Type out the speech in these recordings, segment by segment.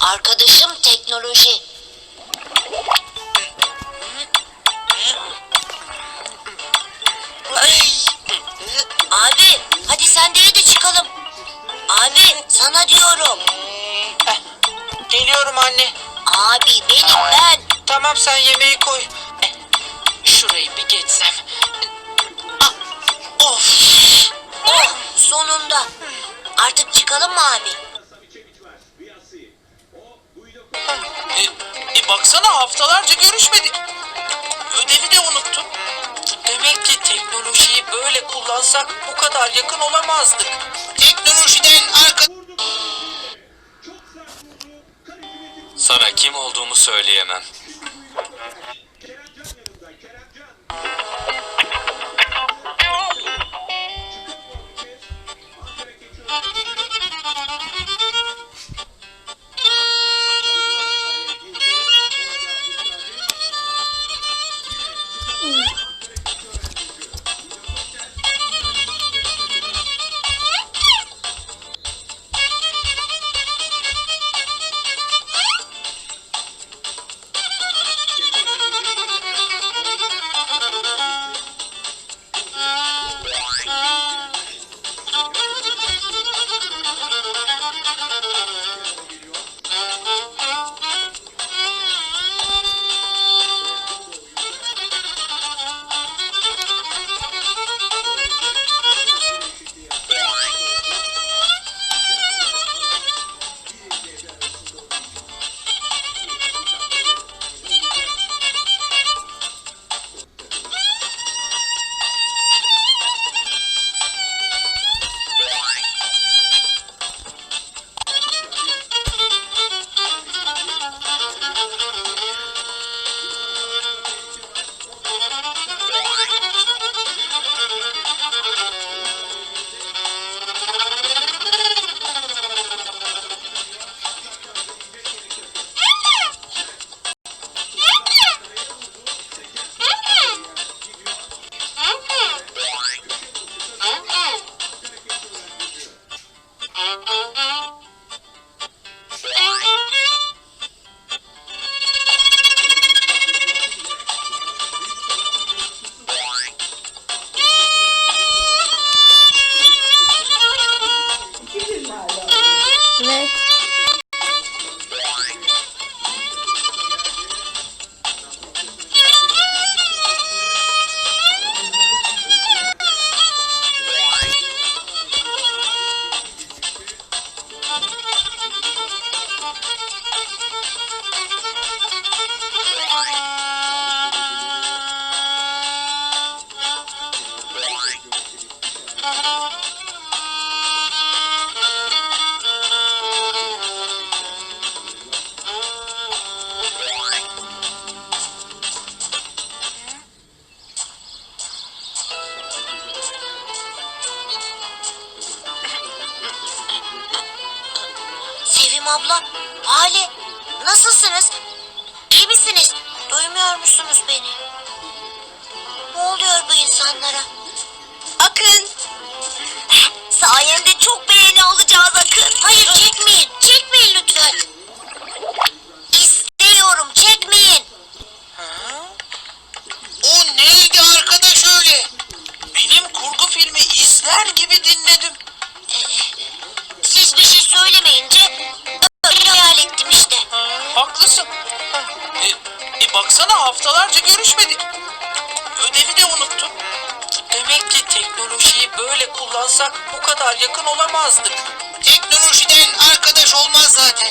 Arkadaşım teknoloji. Abi hadi sendeyi de çıkalım. Abi sana diyorum. Heh, Geliyorum anne. Abi benim ben. Tamam sen yemeği koy. Şurayı bir geçsem. Ah, of. Sonunda. Artık çıkalım mı abi? E, e, baksana haftalarca görüşmedik. Ödevi de unuttum. Demek ki teknolojiyi böyle kullansak bu kadar yakın olamazdık. Teknolojiden arka... Sana kim olduğumu söyleyemem. Sevim abla, Hale, nasılsınız? İyi misiniz? Duymuyor musunuz beni? Ne oluyor bu insanlara? Akın! Sayende çok beğeni alacağız Akın. Hayır çekmeyin, çekmeyin lütfen. İstemiyorum, çekmeyin. O neydi arkadaş öyle? Benim kurgu filmi izler gibi dinledim. Siz bir şey söylemeyince öyle hayal ettim işte. Haklısın. E, e, baksana haftalarca görüşmedik. Ödevi de unuttum. Demek ki teknolojiyi böyle kullansak bu kadar yakın olamazdık. Teknolojiden arkadaş olmaz zaten.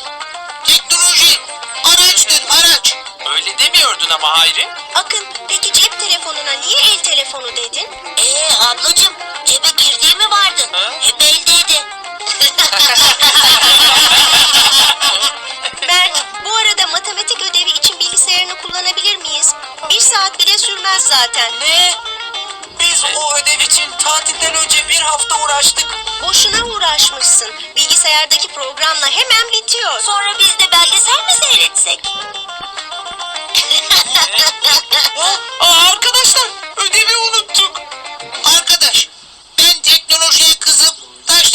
Teknoloji araçtır araç. Öyle demiyordun ama Hayri. Akın, peki cep telefonuna niye el telefonu dedin? Ee ablacığım, cebe girdiği mi vardı? Ha? Hep eldeydi. Mert, bu arada matematik ödevi için bilgisayarını kullanabilir miyiz? Bir saat bile sürmez zaten. Ne? Biz o ödev için tatilden önce bir hafta uğraştık. Boşuna uğraşmışsın. Bilgisayardaki programla hemen bitiyor. Sonra biz de belgesel mi seyretsek? Aa, arkadaşlar ödevi unuttuk. Arkadaş ben teknolojiye kızıp taş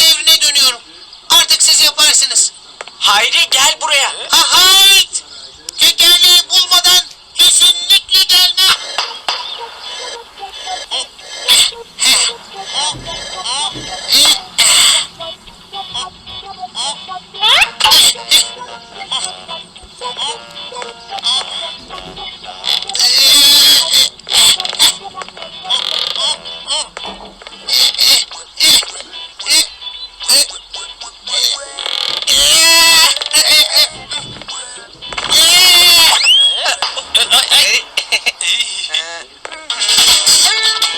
siz yaparsınız. Hayri gel buraya. Hay